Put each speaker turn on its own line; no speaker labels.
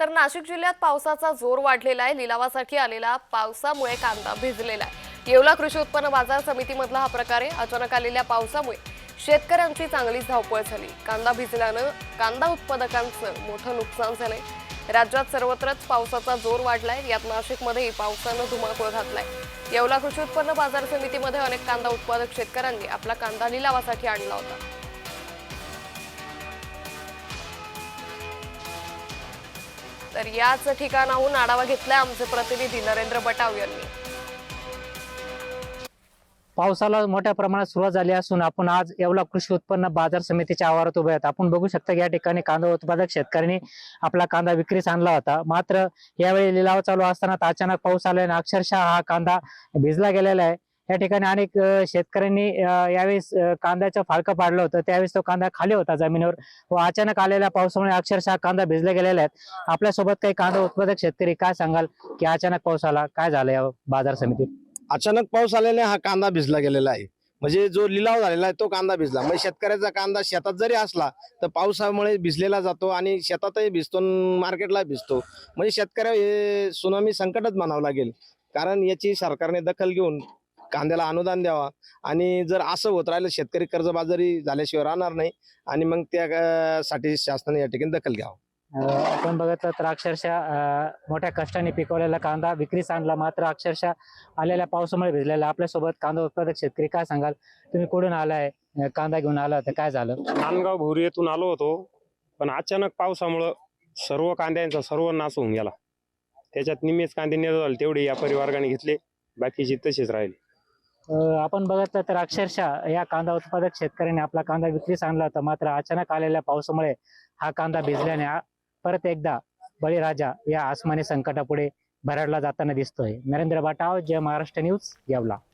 तर नाशिक जिल्ह्यात पावसाचा जोर वाढलेला आहे. लिलावासाठी आलेला पावसामुळे कांदा भिजलेला आहे. येवला कृषी उत्पन्न बाजार समितीमधला हा प्रकार आहे अचानक आलेल्या पावसामुळे शेतकऱ्यांची चांगलीच धावपळ झाली. कांदा भिजल्यानं कांदा उत्पादकांचं मोठं नुकसान झालंय. राज्यात सर्वत्रच पावसाचा जोर वाढलाय. यात नाशिकमध्येही पावसानं धुमाकूळ घातलाय. येवला कृषी उत्पन्न बाजार समितीमध्ये अनेक कांदा उत्पादक शेतकऱ्यांनी आपला कांदा लिलावासाठी आणला होता. तर याच ठिकाणाहून आढावा घेतलाय आमचे प्रतिनिधी नरेंद्र बटाव यांनी.
पावसाला मोठ्या प्रमाणात सुरुवात झाली असून आपण आज येवला कृषी उत्पन्न बाजार समितीच्या आवारात उभे आहेत. आपण बघू शकता या ठिकाणी कांदा उत्पादक शेतकऱ्यांनी आपला कांदा विक्रीस आणला होता. मात्र यावेळी लिलाव चालू असताना अचानक पाऊस आल्याने अक्षरशः हा कांदा भिजला गेलेला आहे. या ठिकाणी अनेक शेतकऱ्यांनी यावेळेस कांद्याचं फाळकं पाडलं होतं. त्यावेळेस तो कांदा खाली होता जमिनीवर व अचानक आलेल्या पावसामुळे अक्षरशः कांदा भिजला गेलेला आहे आपल्यासोबत काही कांदा उत्पादक शेतकरी काय सांगाल की अचानक पाऊस आला? काय झालं या बाजार समितीत?
अचानक पाऊस आल्याने हा कांदा भिजला गेलेला आहे. म्हणजे जो लिलाव झालेला आहे तो कांदा भिजला. म्हणजे शेतकऱ्याचा कांदा शेतात जरी असला तर पावसामुळे भिजलेला जातो आणि शेतातही भिजतो मार्केटला भिजतो. म्हणजे शेतकऱ्या हे सुनामी संकटच म्हणावं लागेल. कारण याची सरकारने दखल घेऊन कांद्याला अनुदान द्यावा. आणि जर असं होत राहिलं शेतकरी कर्जबाजारी झाल्याशिवाय राहणार नाही. आणि मग त्या अं, साठी शासनाने या ठिकाणी दखल घ्यावं.
आपण बघितलं तर अक्षरशः मोठ्या कष्टाने पिकवलेला कांदा विक्रीस आणला मात्र अक्षरशः आलेल्या पावसामुळे भिजलेला. आपल्यासोबत कांदा उत्पादक शेतकरी काय सांगाल? तुम्ही कुठून आलाय? कांदा घेऊन आला तर काय झालं?
नांदगाव भोरी येथून आलो होतो. पण अचानक पावसामुळं सर्व कांद्यांचा सर्व नाश होऊन गेला. त्याच्यात निम्मेच कांदे निघाले झाले तेवढे या परिवाराने घेतले. बाकीचे तसेच राहिले.
आपण बघितलं तर अक्षरशः या कांदा उत्पादक शेतकऱ्याने आपला कांदा विक्रीस आणला होता. मात्र अचानक आलेल्या पावसामुळे हा कांदा भिजल्याने परत एकदा बळीराजा या आसमानी संकटापुढे भरडला जाताना दिसतोय. नरेंद्र बाटाव जय महाराष्ट्र न्यूज येवला.